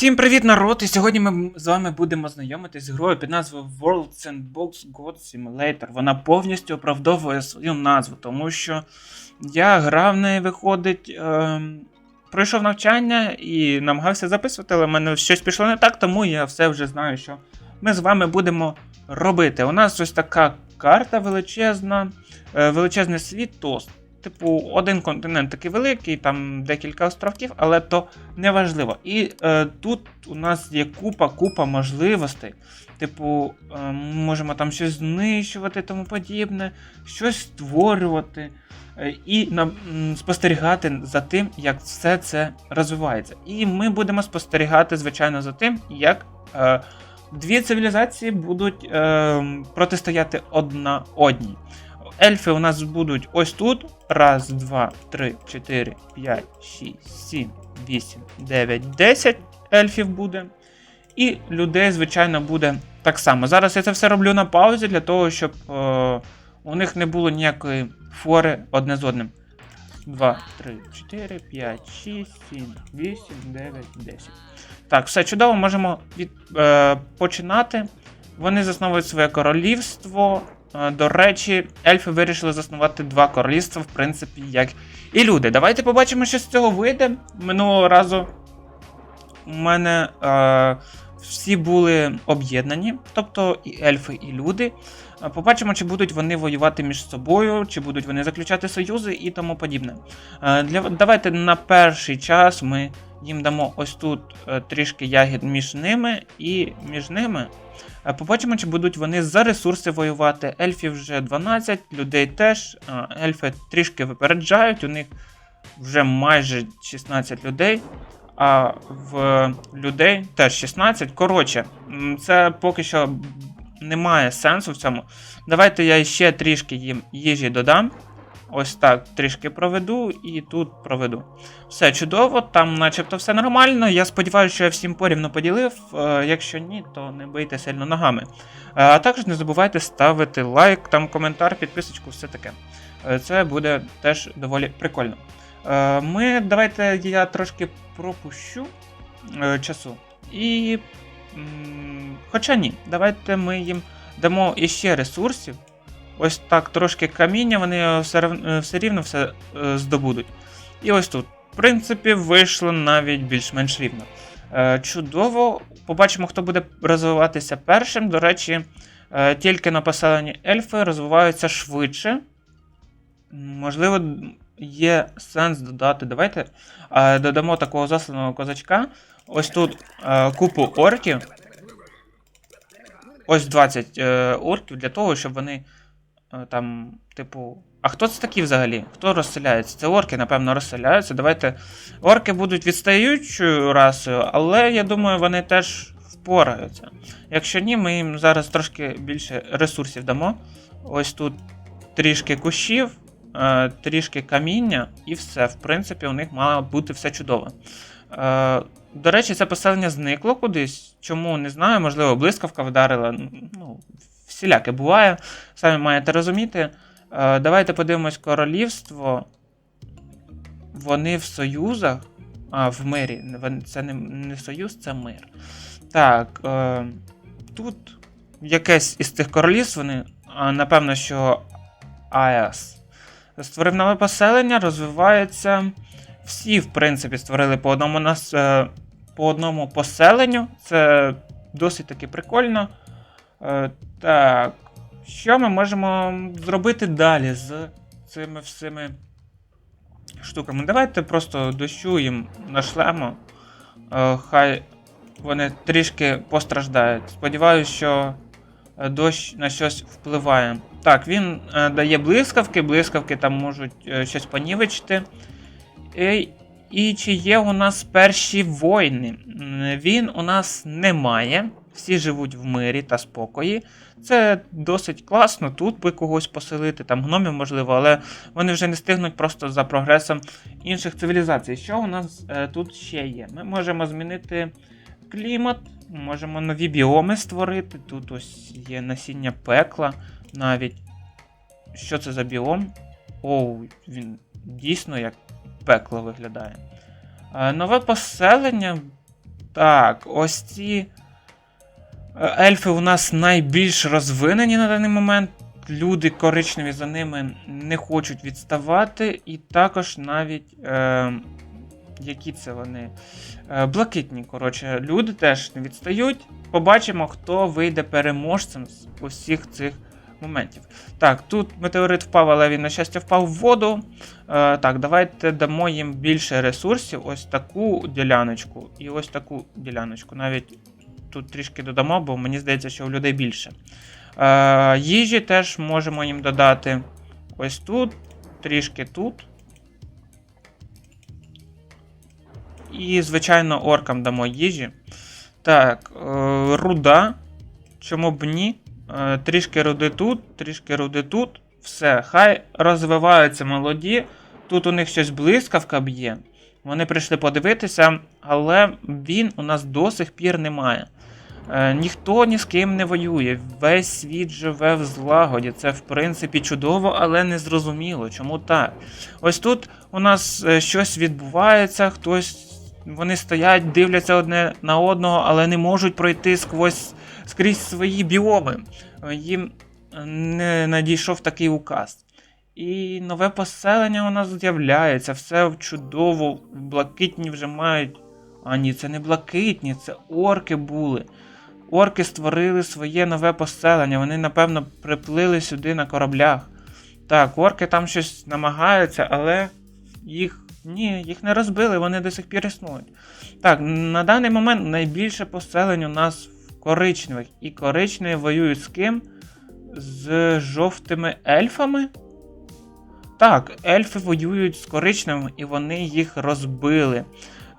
Всім привіт, народ! І сьогодні ми з вами будемо знайомитись з грою під назвою World Sandbox God Simulator. Вона повністю оправдовує свою назву, тому що я грав в неї, виходить, ем, пройшов навчання і намагався записувати, але в мене щось пішло не так, тому я все вже знаю, що ми з вами будемо робити. У нас ось така карта величезна, е, величезний світ тост. Типу, один континент такий великий, там декілька островків, але то не важливо. І е, тут у нас є купа, купа можливостей. Типу, е, можемо там щось знищувати, тому подібне, щось створювати е, і спостерігати за тим, як все це розвивається. І ми будемо спостерігати, звичайно, за тим, як е, дві цивілізації будуть е, протистояти одна одній. Ельфи у нас будуть ось тут. Раз, два, три, чотири, п'ять, шість, сім, вісім, дев'ять, десять ельфів буде. І людей, звичайно, буде так само. Зараз я це все роблю на паузі для того, щоб е, у них не було ніякої фори одне з одним. 2, 3, 4, 5, 6, 7, 8, 9, 10. Так, все чудово, можемо від, е, починати. Вони засновують своє королівство. Е, До речі, ельфи вирішили заснувати два королівства, в принципі, як і люди. Давайте побачимо, що з цього вийде. Минулого разу у мене е, всі були об'єднані, тобто і ельфи, і люди. Е, Побачимо, чи будуть вони воювати між собою, чи будуть вони заключати союзи і тому подібне. Е, Для, давайте на перший час ми їм дамо ось тут е, трішки ягід між ними, і між ними Е, Побачимо, чи будуть вони за ресурси воювати. Ельфів вже 12, людей теж. Е, Ельфи трішки випереджають, у них вже майже 16 людей, а в людей теж 16. Коротше, це поки що немає сенсу в цьому. Давайте я ще трішки їм їжі додам. Ось так трішки проведу і тут проведу. Все чудово, там начебто все нормально. Я сподіваюся, що я всім порівно поділив. Е, якщо ні, то не бийте сильно ногами. Е, а також не забувайте ставити лайк, там коментар, підписочку, все таке. Е, це буде теж доволі прикольно. Ми давайте я трошки пропущу часу. І. Хоча ні, давайте ми їм дамо іще ресурсів. Ось так трошки каміння, вони все, е, все рівно все е, здобудуть. І ось тут, в принципі, вийшло навіть більш-менш рівно. Е, чудово. Побачимо, хто буде розвиватися першим. До речі, е, тільки на поселенні ельфи розвиваються швидше. Можливо, є сенс додати. Давайте е, додамо такого засланого козачка. Ось тут е, купу орків. Ось 20 е, орків для того, щоб вони е, там, типу. А хто це такі взагалі? Хто розселяється? Це орки, напевно, розселяються. Давайте. Орки будуть відстаючою расою, але я думаю, вони теж впораються. Якщо ні, ми їм зараз трошки більше ресурсів дамо. Ось тут трішки кущів, е, трішки каміння, і все. В принципі, у них мало бути все чудово. Е, до речі, це поселення зникло кудись. Чому не знаю, можливо, блискавка вдарила. Ну, всіляке буває. Самі маєте розуміти. Е, давайте подивимось королівство. Вони в союзах. А, в мирі. Це не, не союз, це мир. Так. Е, тут якесь із цих королівств вони. Напевно, що АЕС. Створив нове поселення, розвивається. Всі, в принципі, створили по одному нас, е, по одному поселенню. Це досить таки прикольно. Так. Що ми можемо зробити далі з цими всіми штуками? Давайте просто дощу їм нашлемо. Е, хай вони трішки постраждають. Сподіваюсь, що е, дощ на щось впливає. Так, він е, дає блискавки, блискавки там можуть щось понівечити. І, і чи є у нас перші воїни? Він у нас немає. Всі живуть в мирі та спокої. Це досить класно. Тут би когось поселити, там гномів можливо, але вони вже не стигнуть просто за прогресом інших цивілізацій. Що у нас е, тут ще є? Ми можемо змінити клімат, можемо нові біоми створити. Тут ось є насіння пекла навіть. Що це за біом? Оу, він дійсно як пекло виглядає. Е, Нове поселення. Так, ось ці ельфи у нас найбільш розвинені на даний момент. Люди коричневі за ними не хочуть відставати, і також навіть. Е, які це вони? Е, блакитні, коротше, люди теж не відстають. Побачимо, хто вийде переможцем з усіх цих моментів. Так, тут метеорит впав, але він, на щастя, впав в воду. Е, так, давайте дамо їм більше ресурсів. Ось таку діляночку і ось таку діляночку. Навіть тут трішки додамо, бо мені здається, що у людей більше. Е, їжі теж можемо їм додати ось тут, трішки тут. І, звичайно, оркам дамо їжі. Так, е, руда. Чому б ні? Е, трішки руди тут, трішки руди тут. Все, хай розвиваються молоді. Тут у них щось блискавка б'є. Вони прийшли подивитися, але він у нас до сих пір немає. Е, ніхто ні з ким не воює. Весь світ живе в злагоді. Це, в принципі, чудово, але не зрозуміло. Чому так? Ось тут у нас е, щось відбувається, хтось. Вони стоять, дивляться одне на одного, але не можуть пройти сквозь скрізь свої біоми. Е, Їм не надійшов такий указ. І нове поселення у нас з'являється, все чудово, блакитні вже мають. А ні, це не блакитні, це орки були. Орки створили своє нове поселення, вони, напевно, приплили сюди на кораблях. Так, орки там щось намагаються, але їх. Ні, їх не розбили, вони до сих пір існують. Так, на даний момент найбільше поселень у нас в коричневих. І коричневі воюють з ким? З жовтими ельфами? Так, ельфи воюють з коричневими, і вони їх розбили.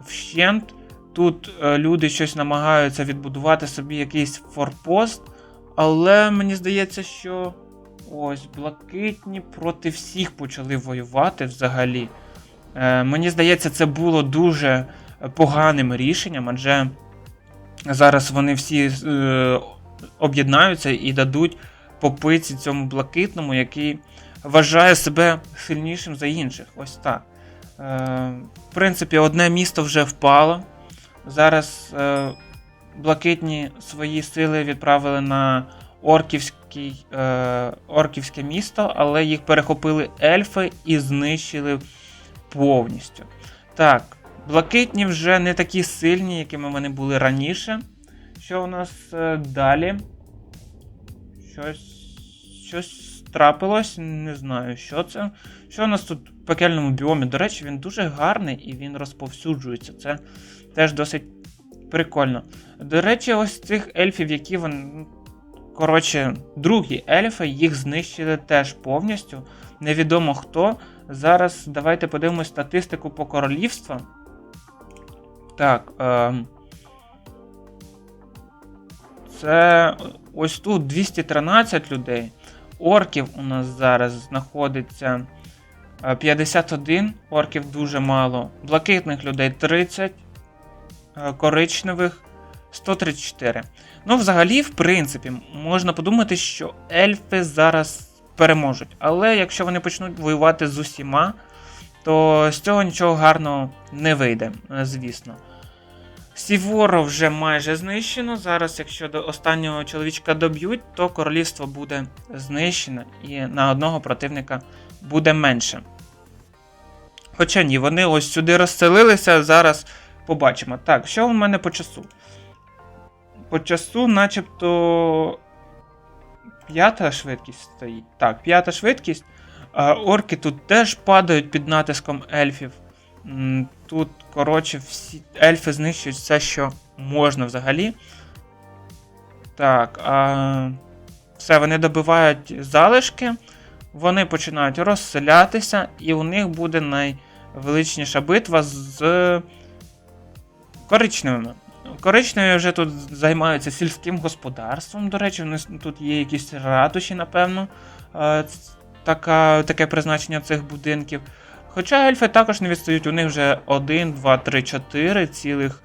Вщент тут е, люди щось намагаються відбудувати собі якийсь форпост, але мені здається, що ось блакитні проти всіх почали воювати взагалі. Е, мені здається, це було дуже поганим рішенням, адже зараз вони всі е, об'єднаються і дадуть попиці цьому блакитному, який вважає себе сильнішим за інших. Ось так. Е, в принципі, одне місто вже впало. Зараз е, блакитні свої сили відправили на орківський, е, орківське місто, але їх перехопили ельфи і знищили повністю. Так, блакитні вже не такі сильні, якими вони були раніше. Що у нас е, далі? Щось. Щось трапилось, не знаю, що це. Що у нас тут в пекельному біомі? До речі, він дуже гарний і він розповсюджується. Це теж досить прикольно. До речі, ось цих ельфів, які вони. ну, Коротше, другі ельфи, їх знищили теж повністю. Невідомо хто. Зараз давайте подивимось статистику по королівствам. Так. Ем... Це ось тут 213 людей. Орків у нас зараз знаходиться е, 51, орків дуже мало. Блакитних людей 30, е, коричневих 134. Ну, взагалі, в принципі, можна подумати, що ельфи зараз переможуть. Але якщо вони почнуть воювати з усіма, то з цього нічого гарного не вийде, е, звісно. Сіворо вже майже знищено. Зараз, якщо до останнього чоловічка доб'ють, то королівство буде знищено і на одного противника буде менше. Хоча ні, вони ось сюди розселилися, зараз побачимо. Так, що у мене по часу? По часу, начебто. П'ята швидкість стоїть. Так, п'ята швидкість. Орки тут теж падають під натиском ельфів. Тут, коротше, всі ельфи знищують все, що можна взагалі. Так, а... все, вони добивають залишки, вони починають розселятися, і у них буде найвеличніша битва з коричневими. Коричневі вже тут займаються сільським господарством. До речі, тут є якісь ратуші, напевно. Е, Така, таке призначення цих будинків. Хоча ельфи також не відстають, у них вже 1, 2, 3, 4 цілих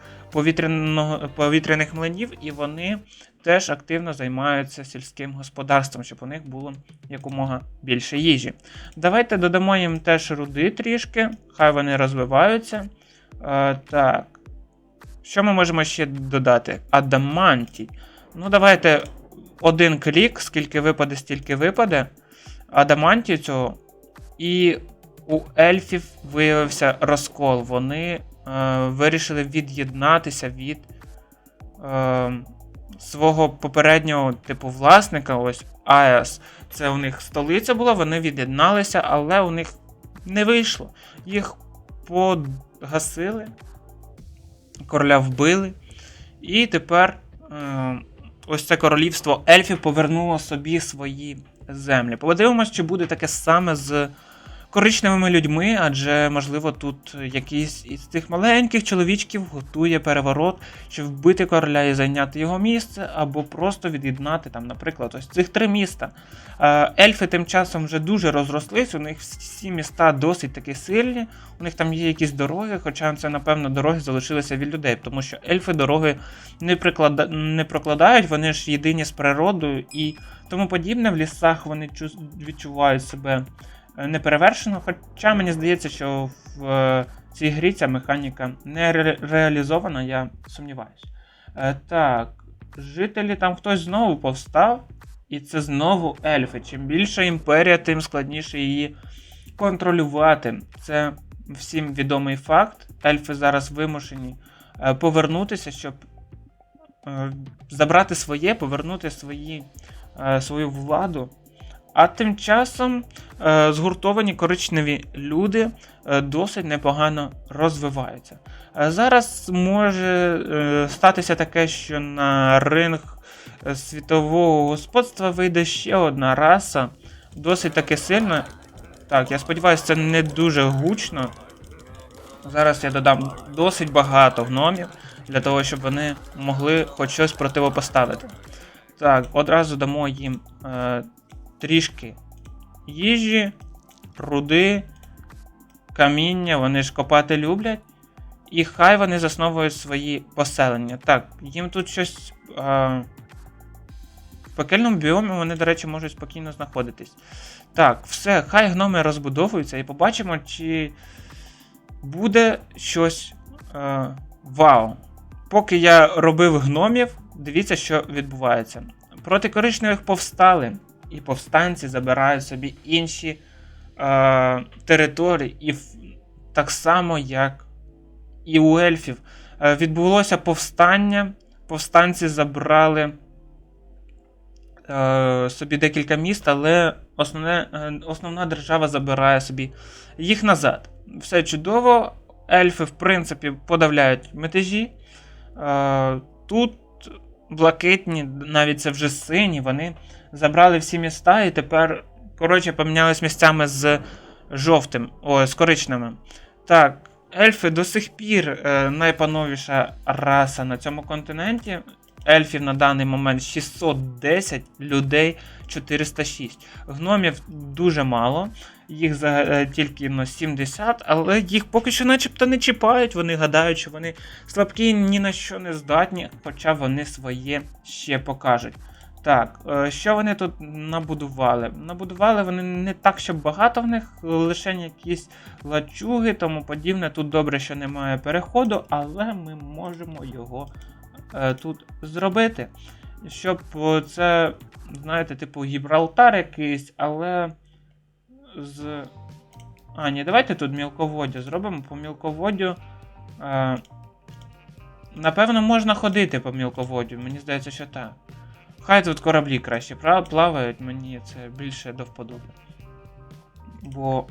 повітряних млинів, і вони теж активно займаються сільським господарством, щоб у них було якомога більше їжі. Давайте додамо їм теж руди трішки, хай вони розвиваються. Е, так. Що ми можемо ще додати? Адамантій. Ну, давайте один клік, скільки випаде, стільки випаде. Адамантію цього. І у ельфів виявився розкол. Вони е, вирішили від'єднатися від е, свого попереднього типу власника. Ось АЕС. Це у них столиця була, вони від'єдналися, але у них не вийшло. Їх погасили, короля вбили. І тепер е, ось це королівство ельфів повернуло собі свої землі. Подивимось, чи буде таке саме з коричневими людьми, адже, можливо, тут якийсь із цих маленьких чоловічків готує переворот, щоб вбити короля і зайняти його місце, або просто від'єднати там, наприклад, ось цих три міста. Е, Ельфи тим часом вже дуже розрослись, у них всі міста досить таки сильні, у них там є якісь дороги, хоча це, напевно, дороги залишилися від людей, тому що ельфи дороги не, приклада... не прокладають, вони ж єдині з природою і тому подібне. В лісах вони чу- відчувають себе неперевершено. Хоча мені здається, що в е, цій грі ця механіка не ре- реалізована, я сумніваюся. Е, Так, жителі там хтось знову повстав, і це знову ельфи. Чим більша імперія, тим складніше її контролювати. Це всім відомий факт. Ельфи зараз вимушені е, повернутися, щоб е, забрати своє, повернути свої, е, свою владу. А тим часом е, згуртовані коричневі люди е, досить непогано розвиваються. Е, зараз може статися таке, що на ринг світового господства вийде ще одна раса, досить таки сильна. Так, я сподіваюся, це не дуже гучно. Зараз я додам досить багато гномів для того, щоб вони могли хоч щось противопоставити. Так, одразу дамо їм е, трішки їжі, руди, каміння, вони ж копати люблять. І хай вони засновують свої поселення. Так, їм тут щось. Е, в пекельному біомі вони, до речі, можуть спокійно знаходитись. Так, все, хай гноми розбудовуються і побачимо, чи буде щось е, вау. Поки я робив гномів, дивіться, що відбувається. Проти коричневих повстали, і повстанці забирають собі інші е, території, і так само, як і у ельфів. Е, відбулося повстання, повстанці забрали е, собі декілька міст, але основне, е, основна держава забирає собі їх назад. Все чудово. Ельфи, в принципі, подавляють метежі. Е, тут блакитні, навіть це вже сині, вони забрали всі міста і тепер, коротше, помінялись місцями з жовтим, о, з коричневим. Так, ельфи до сих пір е, найпановіша раса на цьому континенті. Ельфів на даний момент 610, людей 406. Гномів дуже мало, їх е, тільки ну, 70, але їх поки що начебто не чіпають. Вони гадають, що вони слабкі ні на що не здатні, хоча вони своє ще покажуть. Так, е, що вони тут набудували? Набудували вони не так, щоб багато в них, лише якісь лачуги, тому подібне. Тут добре, що немає переходу, але ми можемо його е, тут зробити. Щоб е, це, знаєте, типу Гібралтар якийсь, але з. А, ні, давайте тут мілководдя зробимо по мілководдю. Напевно, можна ходити по мілководдю, мені здається, що так. Хай тут кораблі краще плавають, мені це більше до вподоби. Бо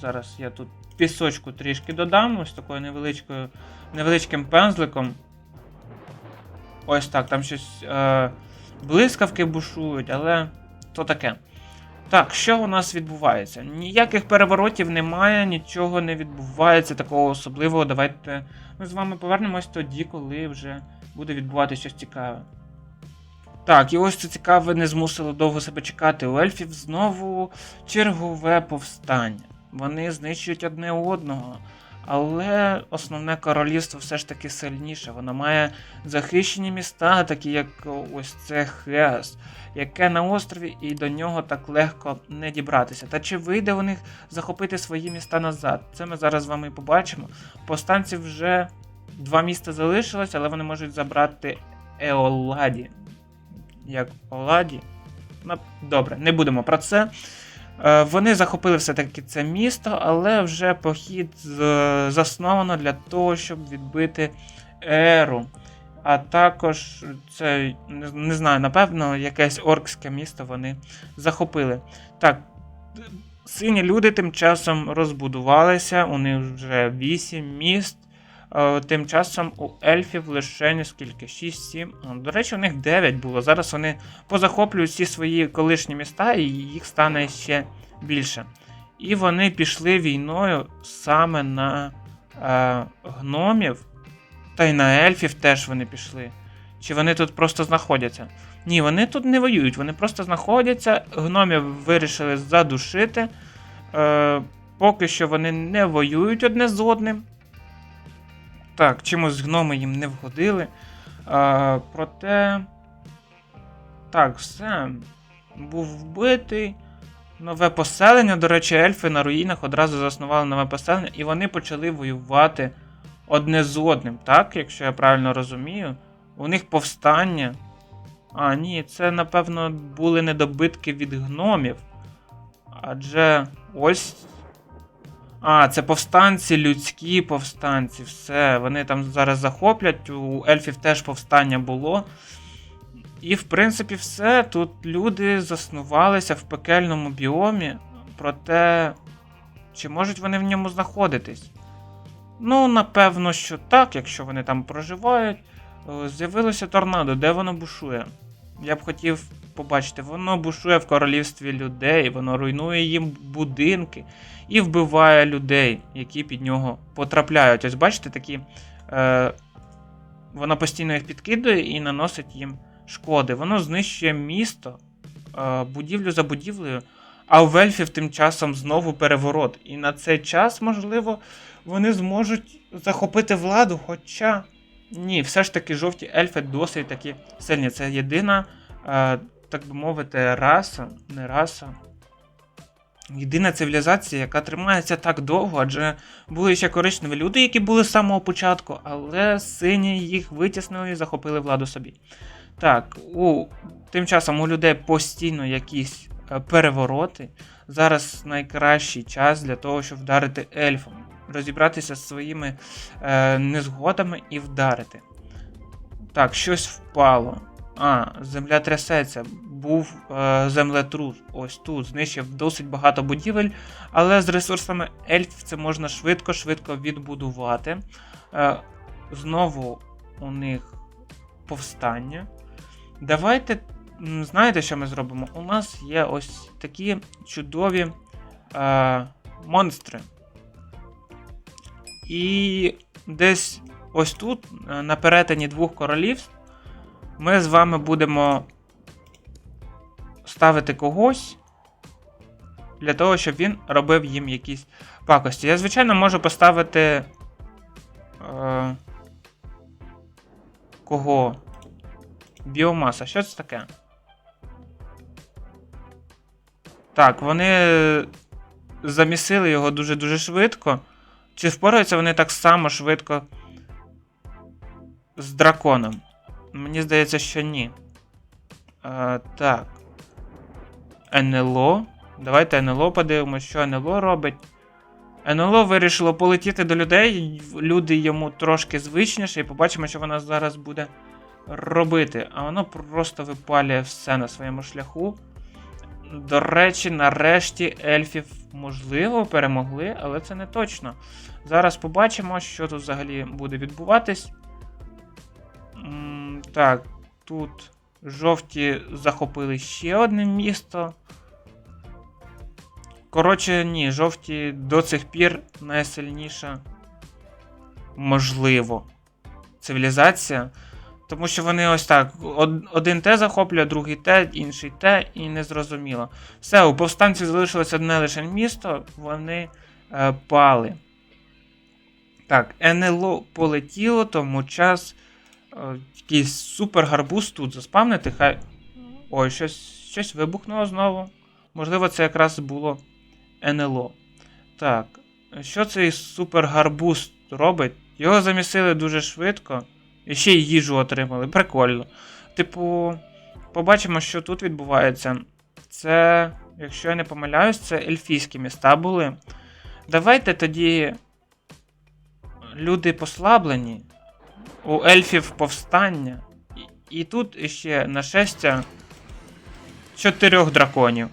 зараз я тут пісочку трішки додам, ось такою невеличкою, невеличким пензликом. Ось так, там щось е, блискавки бушують, але то таке. Так, що у нас відбувається? Ніяких переворотів немає, нічого не відбувається такого особливого. Давайте ми з вами повернемось тоді, коли вже буде відбуватися щось цікаве. Так, і ось це цікаве не змусило довго себе чекати. У ельфів знову чергове повстання. Вони знищують одне одного. Але основне королівство все ж таки сильніше. Воно має захищені міста, такі як ось це Хеас, яке на острові, і до нього так легко не дібратися. Та чи вийде у них захопити свої міста назад? Це ми зараз з вами і побачимо. Повстанці вже два міста залишилось, але вони можуть забрати Еоладі. Як Оладі? Ну, добре, не будемо про це. Е, Вони захопили все-таки це місто, але вже похід засновано для того, щоб відбити Еру. А також це не, знаю, напевно, якесь оркське місто вони захопили. Так, сині люди тим часом розбудувалися, у них вже 8 міст. Е, Тим часом у ельфів лише скільки? 6-7. До речі, у них 9 було. Зараз вони позахоплюють всі свої колишні міста, і їх стане ще більше. І вони пішли війною саме на е, гномів, та й на ельфів теж вони пішли. Чи вони тут просто знаходяться? Ні, вони тут не воюють, вони просто знаходяться. Гномів вирішили задушити. Е, поки що вони не воюють одне з одним. Так, чимось гноми їм не вгодили. Е, проте. Так, все. Був вбитий. Нове поселення. До речі, ельфи на руїнах одразу заснували нове поселення, і вони почали воювати одне з одним, так? Якщо я правильно розумію. У них повстання. А, ні, це, напевно, були недобитки від гномів. Адже ось. А, це повстанці, людські повстанці, все. Вони там зараз захоплять. У ельфів теж повстання було. І, в принципі, все. Тут люди заснувалися в пекельному біомі. Проте, чи можуть вони в ньому знаходитись? Ну, напевно, що так, якщо вони там проживають. Е, З'явилося торнадо, де воно бушує? Я б хотів побачити, воно бушує в королівстві людей, воно руйнує їм будинки і вбиває людей, які під нього потрапляють. Ось бачите, такі. Е, воно постійно їх підкидує і наносить їм шкоди. Воно знищує місто, е, будівлю за будівлею, а у Вельфів тим часом знову переворот. І на цей час, можливо, вони зможуть захопити владу, хоча. Ні, все ж таки жовті ельфи досить такі сильні. Це єдина, е, так би мовити, раса, не раса. Єдина цивілізація, яка тримається так довго, адже були ще коричневі люди, які були з самого початку, але сині їх витіснили і захопили владу собі. Так, у, тим часом у людей постійно якісь е, перевороти. Зараз найкращий час для того, щоб вдарити ельфом, розібратися з своїми е, незгодами і вдарити. Так, щось впало. А, земля трясеться. Був е, землетрус. Ось тут знищив досить багато будівель, але з ресурсами ельфів це можна швидко-швидко відбудувати. Е, знову у них повстання. Давайте, знаєте, що ми зробимо? У нас є ось такі чудові е, монстри. І десь ось тут, е, на перетині двох королівств, ми з вами будемо ставити когось для того, щоб він робив їм якісь пакості. Я, звичайно, можу поставити. Е, кого? Біомаса. Що це таке? Так, вони замісили його дуже-дуже швидко. Чи впораються вони так само швидко з драконом? Мені здається, що ні. Е, так. НЛО. Давайте НЛО подивимося, що НЛО робить. НЛО вирішило полетіти до людей. Люди йому трошки звичніше, і побачимо, що вона зараз буде робити. А воно просто випалює все на своєму шляху. До речі, нарешті ельфів, можливо, перемогли, але це не точно. Зараз побачимо, що тут взагалі буде відбуватись. Так, тут жовті захопили ще одне місто. Коротше, ні, жовті до цих пір найсильніша, можливо, цивілізація. Тому що вони ось так: один те захоплює, другий те, інший те, і не зрозуміло. Все, у повстанців залишилось одне лише місто, вони е, пали. Так, НЛО полетіло, тому час. Е, якийсь супер гарбуз тут заспавнити. Хай. Ой, щось, щось вибухнуло знову. Можливо, це якраз було НЛО. Так. Що цей супер гарбуз робить? Його замісили дуже швидко. І ще й їжу отримали. Прикольно. Типу, побачимо, що тут відбувається. Це, якщо я не помиляюсь, це ельфійські міста були. Давайте тоді. Люди послаблені. У ельфів повстання. І, і тут ще нашестя чотирьох драконів.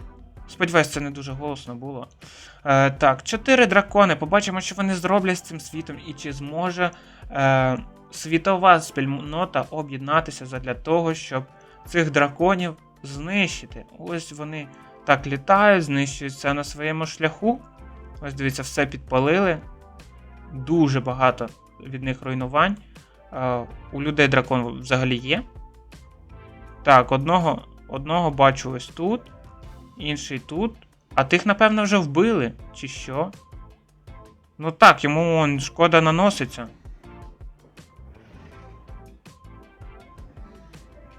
Сподіваюсь, це не дуже голосно було. Е, так, чотири дракони. Побачимо, що вони зроблять з цим світом, і чи зможе е, світова спільнота об'єднатися задля того, щоб цих драконів знищити. Ось вони так літають, знищуються на своєму шляху. Ось дивіться, все підпалили. Дуже багато від них руйнувань. Е, у людей дракон взагалі є. Так, одного, одного бачу ось тут, інший тут. А тих, напевно, вже вбили, чи що? Ну так, йому он, шкода наноситься.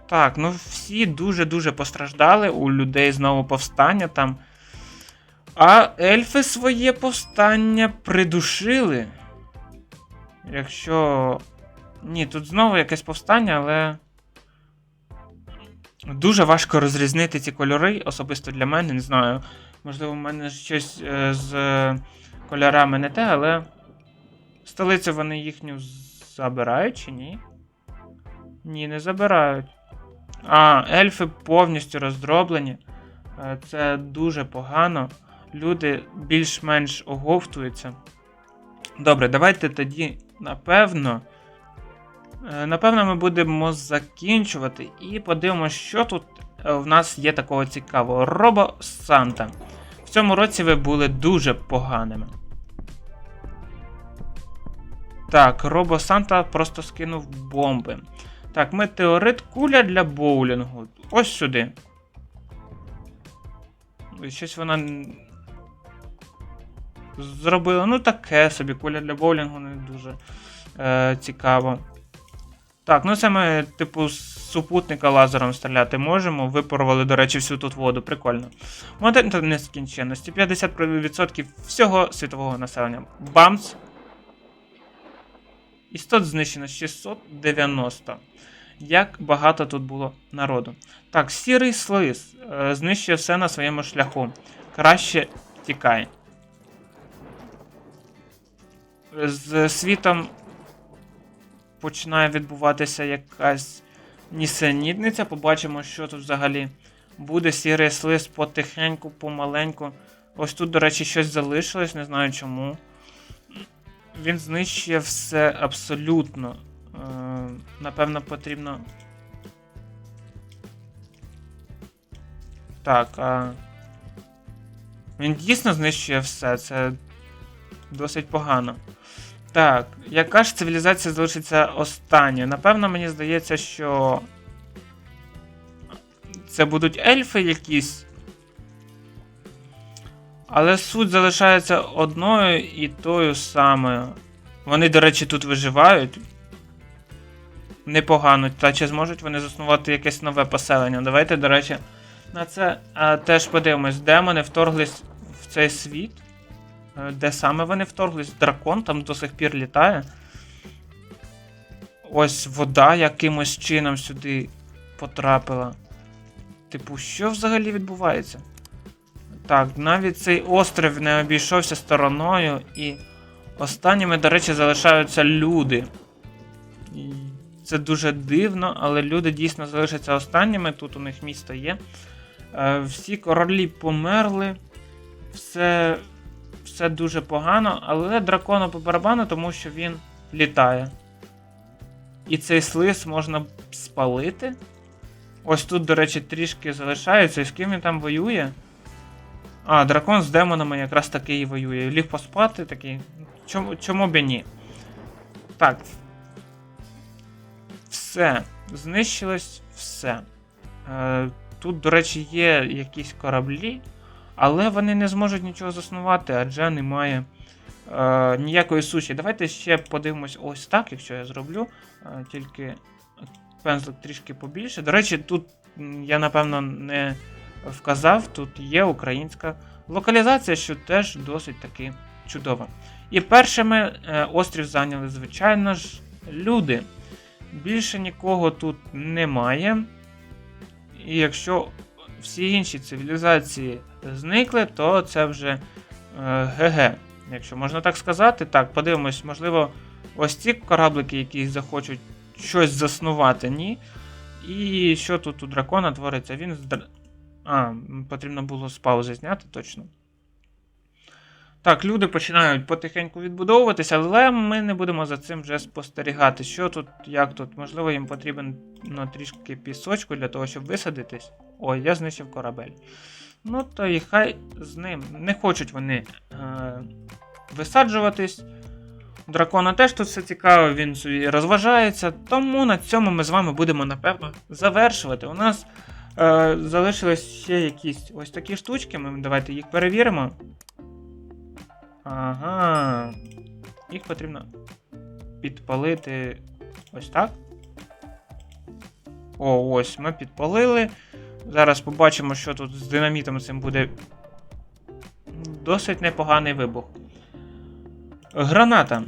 Так, ну всі дуже-дуже постраждали, у людей знову повстання там. А ельфи своє повстання придушили. Якщо. Ні, тут знову якесь повстання, але. Дуже важко розрізнити ці кольори, особисто для мене, не знаю. Можливо, в мене щось е, з кольорами не те, але. Столицю вони їхню забирають чи ні? Ні, не забирають. А, ельфи повністю роздроблені. Е, Це дуже погано. Люди більш-менш оговтуються. Добре, давайте тоді, напевно. Е, Напевно, ми будемо закінчувати і подивимося, що тут е, в нас є такого цікавого. Робо Санта. В цьому році ви були дуже поганими. Так, Робо Санта просто скинув бомби. Так, метеорит куля для боулінгу. Ось сюди. Щось вона. Зробила. Ну, таке собі, куля для боулінгу не дуже е, цікаво. Так, ну це ми, типу, з супутника лазером стріляти можемо. Випарували, до речі, всю тут воду. Прикольно. Модель нескінченності. 50% всього світового населення. Бамц. Істот знищено 690. Як багато тут було народу. Так, сірий слиз е, знищує все на своєму шляху. Краще тікай. З світом починає відбуватися якась нісенітниця. Побачимо, що тут взагалі буде. Сірий слиз потихеньку, помаленьку. Ось тут, до речі, щось залишилось, не знаю чому. Він знищує все абсолютно. Е, напевно, потрібно. Так, а. Він дійсно знищує все, це досить погано. Так, яка ж цивілізація залишиться останньою? Напевно, мені здається, що. Це будуть ельфи якісь. Але суть залишається одною і тою самою. Вони, до речі, тут виживають. Непогано. Та чи зможуть вони заснувати якесь нове поселення? Давайте, до речі, на це а, теж подивимось. Демони вторглись в цей світ. Е, Де саме вони вторглись? Дракон там до сих пір літає. Ось вода якимось чином сюди потрапила. Типу, що взагалі відбувається? Так, навіть цей острів не обійшовся стороною, і останніми, до речі, залишаються люди. Це дуже дивно, але люди дійсно залишаться останніми. Тут у них місто є. Е, всі королі померли. Все, все дуже погано, але дракону по барабану, тому що він літає. І цей слиз можна спалити. Ось тут, до речі, трішки залишається. І з ким він там воює? А, дракон з демонами якраз таки і воює. Ліг поспати такий. Чому, чому б і ні? Так. Все. Знищилось все. Е, тут, до речі, є якісь кораблі, але вони не зможуть нічого заснувати, адже немає е, ніякої суші. Давайте ще подивимось ось так, якщо я зроблю. Е, тільки пензлик трішки побільше. До речі, тут я напевно не вказав, тут є українська локалізація, що теж досить таки чудова. І першими е, острів зайняли, звичайно ж, люди. Більше нікого тут немає. І якщо всі інші цивілізації зникли, то це вже е, ГГ. Якщо можна так сказати. Так, подивимось, можливо, ось ці кораблики, які захочуть щось заснувати, ні. І що тут у дракона твориться? Він з. А, потрібно було з паузи зняти точно. Так, люди починають потихеньку відбудовуватися, але ми не будемо за цим вже спостерігати. Що тут, як тут? Можливо, їм потрібен ну, трішки пісочку для того, щоб висадитись. Ой, я знищив корабель. Ну, то і хай з ним. Не хочуть вони е- висаджуватись. Дракона теж тут все цікаво, він собі розважається. Тому на цьому ми з вами будемо, напевно, завершувати. У нас е, залишились ще якісь ось такі штучки. Ми давайте їх перевіримо. Ага. Їх потрібно підпалити ось так. О, ось ми підпалили. Зараз побачимо, що тут з динамітом цим буде досить непоганий вибух. Граната.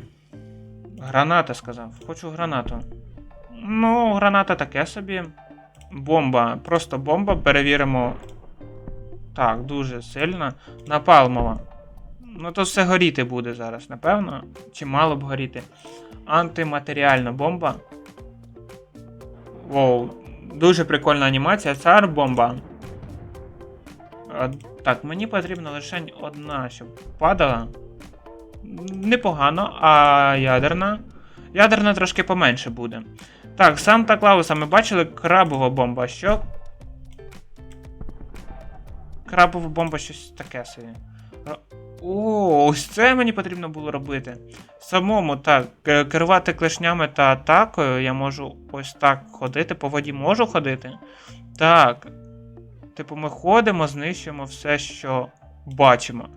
Граната сказав. Хочу гранату. Ну, граната таке собі. Бомба. Просто бомба. Перевіримо. Так, дуже сильно. Напалмова. Ну, то все горіти буде зараз, напевно. Чи мало б горіти. Антиматеріальна бомба. Воу, дуже прикольна анімація. Цар бомба. Так, мені потрібна лише одна, щоб падала. Непогано, а ядерна. Ядерна трошки поменше буде. Так, Санта Клауса ми бачили крабова бомба. Що? Крабова бомба щось таке собі. О, ось це мені потрібно було робити. Самому так, керувати клешнями та атакою я можу ось так ходити. По воді можу ходити. Так. Типу, ми ходимо, знищуємо все, що бачимо.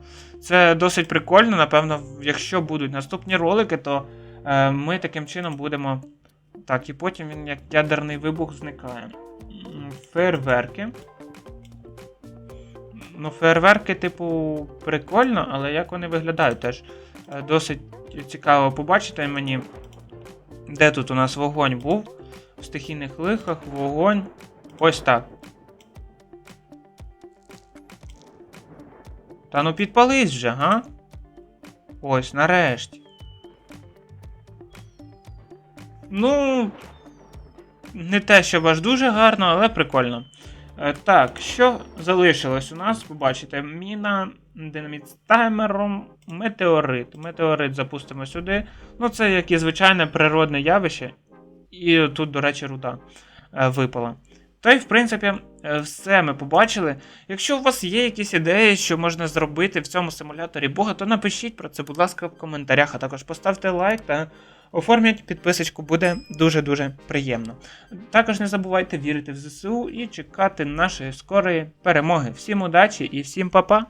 Це досить прикольно. Напевно, якщо будуть наступні ролики, то е, ми таким чином будемо. Так, і потім він як ядерний вибух зникає. Фейерверки. Ну, фейерверки, типу, прикольно, але як вони виглядають теж е, досить цікаво побачити мені. Де тут у нас вогонь був? В стихійних лихах, вогонь. Ось так. Та ну підпались вже, га? Ось, нарешті. Ну. Не те, що аж дуже гарно, але прикольно. Е, Так, що залишилось у нас? Побачите, міна, динаміт з таймером, метеорит. Метеорит запустимо сюди. Ну, це як і звичайне природне явище. І тут, до речі, руда е, випала. Та й, в принципі, е, все ми побачили. Якщо у вас є якісь ідеї, що можна зробити в цьому симуляторі Бога, то напишіть про це, будь ласка, в коментарях, а також поставте лайк та оформлять підписочку, буде дуже-дуже приємно. Також не забувайте вірити в ЗСУ і чекати нашої скорої перемоги. Всім удачі і всім па-па!